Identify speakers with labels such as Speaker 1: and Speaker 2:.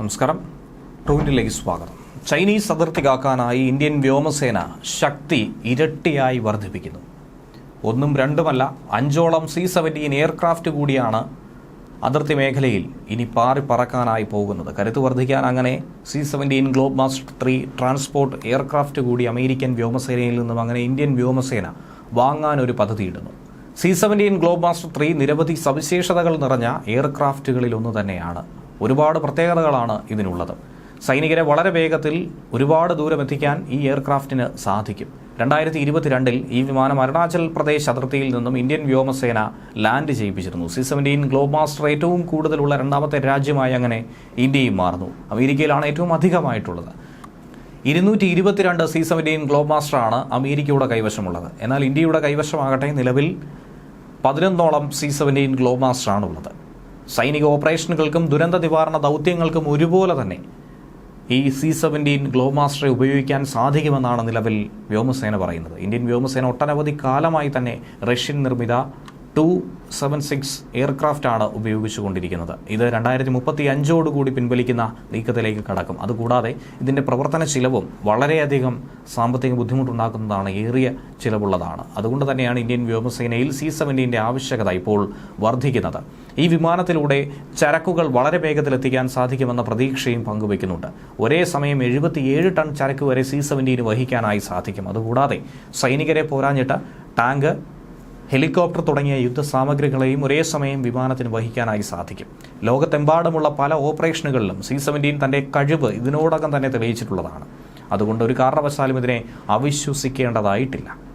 Speaker 1: നമസ്കാരം. ട്രൂവിന്റിലേക്ക് സ്വാഗതം. ചൈനീസ് അതിർത്തി കാക്കാനായി ഇന്ത്യൻ വ്യോമസേന ശക്തി ഇരട്ടിയായി വർദ്ധിപ്പിക്കുന്നു. ഒന്നും രണ്ടുമല്ല അഞ്ചോളം സി സെവന്റീൻ എയർക്രാഫ്റ്റ് കൂടിയാണ് അതിർത്തി മേഖലയിൽ ഇനി പാറി പറക്കാനായി പോകുന്നത്. കരുത്ത് വർദ്ധിക്കാൻ അങ്ങനെ C seventeen Globemaster three transport aircraft കൂടി അമേരിക്കൻ വ്യോമസേനയിൽ നിന്നും അങ്ങനെ ഇന്ത്യൻ വ്യോമസേന വാങ്ങാൻ ഒരു പദ്ധതിയിടുന്നു. C seventeen Globemaster three നിരവധി സവിശേഷതകൾ നിറഞ്ഞ എയർക്രാഫ്റ്റുകളിൽ ഒന്ന് തന്നെയാണ്. ഒരുപാട് പ്രത്യേകതകളാണ് ഇതിനുള്ളത്. സൈനികരെ വളരെ വേഗത്തിൽ ഒരുപാട് ദൂരം എത്തിക്കാൻ ഈ എയർക്രാഫ്റ്റിന് സാധിക്കും. രണ്ടായിരത്തി ഇരുപത്തിരണ്ടിൽ ഈ വിമാനം അരുണാചൽ പ്രദേശ് അതിർത്തിയിൽ നിന്നും ഇന്ത്യൻ വ്യോമസേന ലാൻഡ് ചെയ്യിപ്പിച്ചിരുന്നു. സി സെവന്റീൻ ഗ്ലോബ് മാസ്റ്റർ ഏറ്റവും കൂടുതലുള്ള രണ്ടാമത്തെ രാജ്യമായി അങ്ങനെ ഇന്ത്യയും മാറുന്നു. അമേരിക്കയിലാണ് ഏറ്റവും അധികമായിട്ടുള്ളത്. ഇരുന്നൂറ്റി ഇരുപത്തിരണ്ട് സി സെവന്റീൻ ഗ്ലോബ് മാസ്റ്ററാണ് അമേരിക്കയുടെ കൈവശമുള്ളത്. എന്നാൽ ഇന്ത്യയുടെ കൈവശമാകട്ടെ നിലവിൽ പതിനൊന്നോളം സി സെവന്റീൻ ഗ്ലോബ് മാസ്റ്ററാണ് ഉള്ളത് സൈനിക ഓപ്പറേഷനുകൾക്കും ദുരന്ത നിവാരണ ദൗത്യങ്ങൾക്കും ഒരുപോലെ തന്നെ ഈ സി സെവന്റീൻ ഗ്ലോമാസ്റ്ററെ ഉപയോഗിക്കാൻ സാധിക്കുമെന്നാണ് നിലവിൽ വ്യോമസേന പറയുന്നത്. ഇന്ത്യൻ വ്യോമസേന ഒട്ടനവധി കാലമായി തന്നെ റഷ്യൻ നിർമ്മിത ടു സെവൻ സിക്സ് എയർക്രാഫ്റ്റാണ് ഉപയോഗിച്ചുകൊണ്ടിരിക്കുന്നത്. ഇത് രണ്ടായിരത്തി മുപ്പത്തി അഞ്ചോടുകൂടി പിൻവലിക്കുന്ന നീക്കത്തിലേക്ക് കടക്കും. അതുകൂടാതെ ഇതിന്റെ പ്രവർത്തന ചിലവും വളരെയധികം സാമ്പത്തിക ബുദ്ധിമുട്ടുണ്ടാക്കുന്നതാണ് ഏറിയ ചിലവുള്ളതാണ്. അതുകൊണ്ട് തന്നെയാണ് ഇന്ത്യൻ വ്യോമസേനയിൽ സി സെവന്റീന്റെ ആവശ്യകത ഇപ്പോൾ വർദ്ധിക്കുന്നത്. ഈ വിമാനത്തിലൂടെ ചരക്കുകൾ വളരെ വേഗത്തിൽ എത്തിക്കാൻ സാധിക്കുമെന്ന പ്രതീക്ഷയും പങ്കുവയ്ക്കുന്നുണ്ട്. ഒരേ സമയം എഴുപത്തിയേഴ് ടൺ ചരക്ക് വരെ സി സെവന്റീന് വഹിക്കാനായി സാധിക്കും. അതുകൂടാതെ സൈനികരെ പോരാഞ്ഞിട്ട് ടാങ്ക് ഹെലികോപ്റ്റർ തുടങ്ങിയ യുദ്ധസാമഗ്രികളെയും ഒരേ സമയം വിമാനത്തിന് വഹിക്കാനായി സാധിക്കും. ലോകത്തെമ്പാടുമുള്ള പല ഓപ്പറേഷനുകളിലും സി സെവന്റീൻ തന്റെ കഴിവ് ഇതിനോടകം തന്നെ തെളിയിച്ചിട്ടുള്ളതാണ്. അതുകൊണ്ട് ഒരു കാരണവശാലും ഇതിനെ അവിശ്വസിക്കേണ്ടതായിട്ടില്ല.